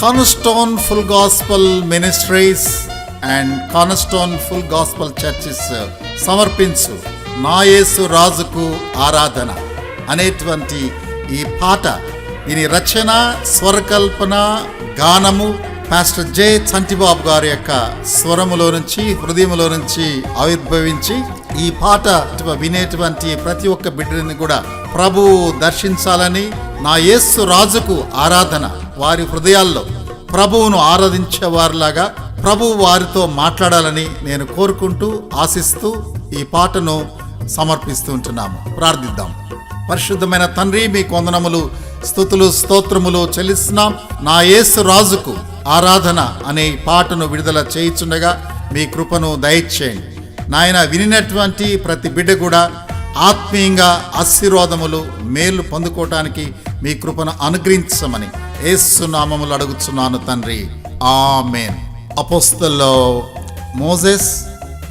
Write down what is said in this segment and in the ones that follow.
Cornerstone full gospel ministries and cornerstone full gospel churches సమర్పించు. నాయేసు రాజుకు ఆరాధన. అనేటువంటి ఈ పాట దీని రచన స్వరకల్పన గానము పాస్టర్ జే చంటిబాబు గారి యొక్క స్వరములో నుంచి హృదయములో నుంచి ఆవిర్భవించి ఈ పాట వినేటువంటి ప్రతి ఒక్క బిడ్డని కూడా ప్రభువు దర్శించాలని నా యేసు రాజుకు ఆరాధన. వారి హృదయాల్లో ప్రభువును ఆరాధించే వారిలాగా వారితో మాట్లాడాలని నేను కోరుకుంటూ ఆశిస్తూ ఈ పాటను సమర్పిస్తూ ఉంటున్నాము. ప్రార్థిద్దాం. పరిశుద్ధమైన తండ్రి మీ కొందనములు స్థుతులు స్తోత్రములు చెల్లిస్తున్నాం. నా యేసు రాజుకు ఆరాధన అనే పాటను విడుదల చేయుచుండగా మీ కృపను దయచేయండి. నాయన వినినటువంటి ప్రతి బిడ్డ కూడా ఆత్మీయంగా ఆశీర్వాదములు మేలు పొందుకోవటానికి మీ కృపను అనుగ్రహించమని ఏసునామములు అడుగుతున్నాను అడుగుచున్నాను తండ్రి. Amen. అపోస్తల్లో Moses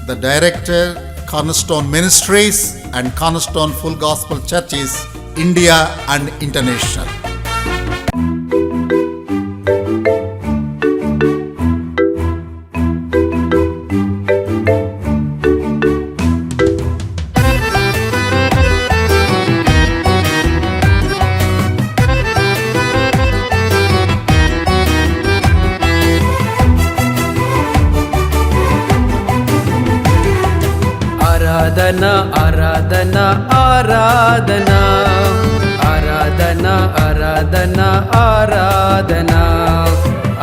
the director cornerstone ministries and cornerstone full gospel churches India and international. ఆరాధన ఆరాధన ఆరాధన. ఆరాధన ఆరాధన ఆరాధన.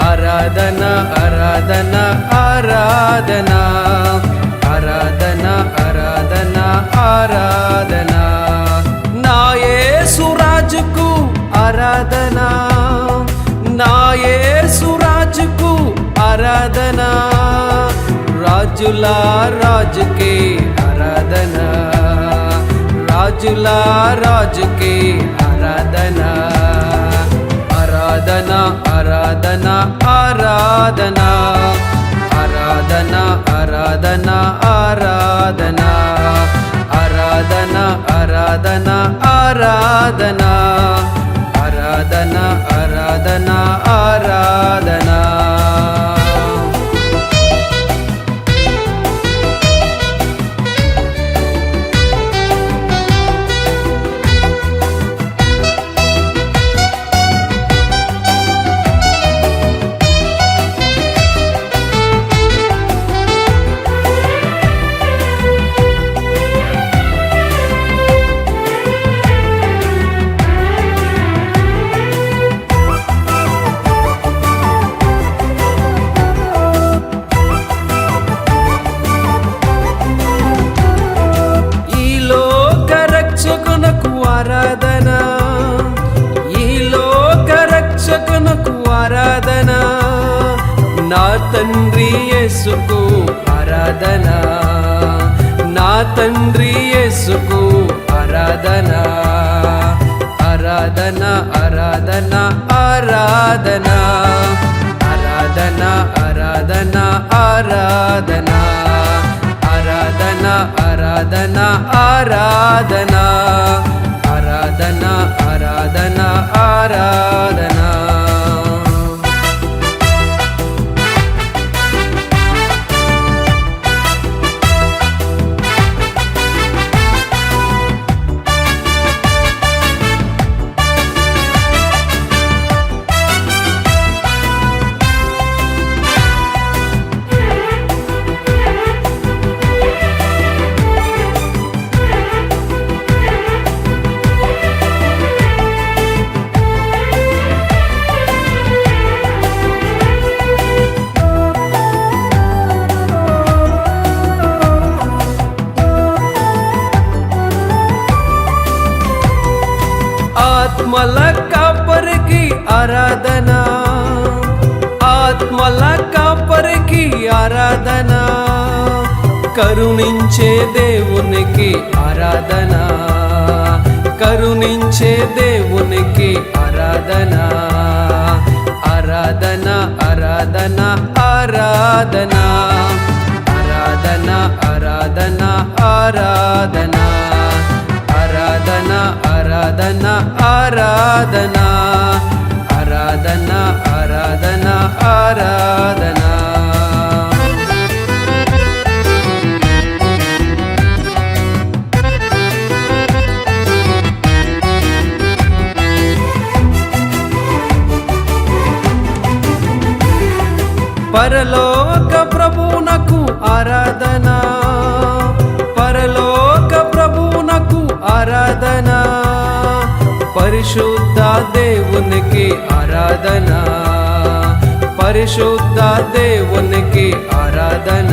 ఆరాధన ఆరాధన ఆరాధన. ఆరాధన ఆరాధన ఆరాధన. నా యేసు ఆరాధన. నా యేసు రాజుకు ఆరాధన. రాజులా రాజుకే ఆరాధన. రాజులా రాజుకే ఆరాధన. ఆరాధన ఆరాధన ఆరాధన. ఆరాధన ఆరాధన ఆరాధన. ఆరాధన ఆరాధన ఆరాధన. ఆరాధన యేసుకు ఆరాధన. నా తండ్రి యేసుకు ఆరాధన. ఆరాధన ఆరాధన ఆరాధన. ఆరాధన ఆరాధన ఆరాధన. ఆరాధన ఆరాధన ఆరాధన. ఆరాధన ఆరాధన ఆరాధన. ఆత్మల కాపరికి ఆరాధన. ఆత్మల కాపరికి ఆరాధన. కరుణించే దేవునికి ఆరాధన. కరుణించే దేవునికి ఆరాధన. ఆరాధన ఆరాధన ఆరాధన. ఆరాధన ఆరాధన ఆరాధన. ఆరాధన ఆరాధన ఆరాధన. ఆరాధన ఆరాధన ఆరాధన. పరలోక ప్రభువునకు ఆరాధన పరిశుద్ధ దేవునికి ఆరాధన. పరిశుద్ధ దేవునికి ఆరాధన.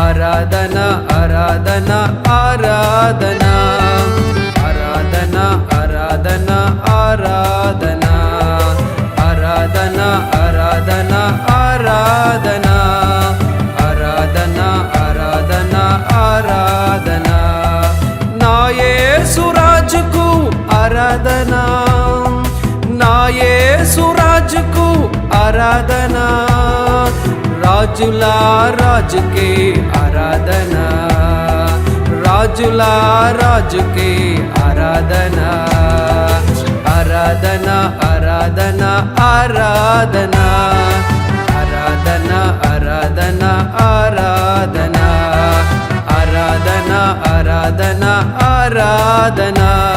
ఆరాధన ఆరాధన ఆరాధన. ఆరాధన ఆరాధన ఆరాధన. ఆరాధన ఆరాధన ఆరాధన. ఆరాధన ఆరాధన ఆరాధన. నాయ ఆరాధనా. నాయే సురాజుకు ఆరాధనా. రాజుల రాజుకే ఆరాధనా. రాజుల రాజుకే ఆరాధనా. ఆరాధనా ఆరాధనా ఆరాధనా. ఆరాధనా ఆరాధనా ఆరాధనా. ఆరాధనా ఆరాధనా ఆరాధనా.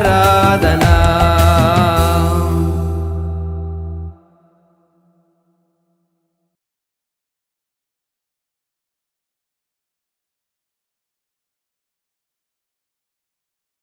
ఆరాధనా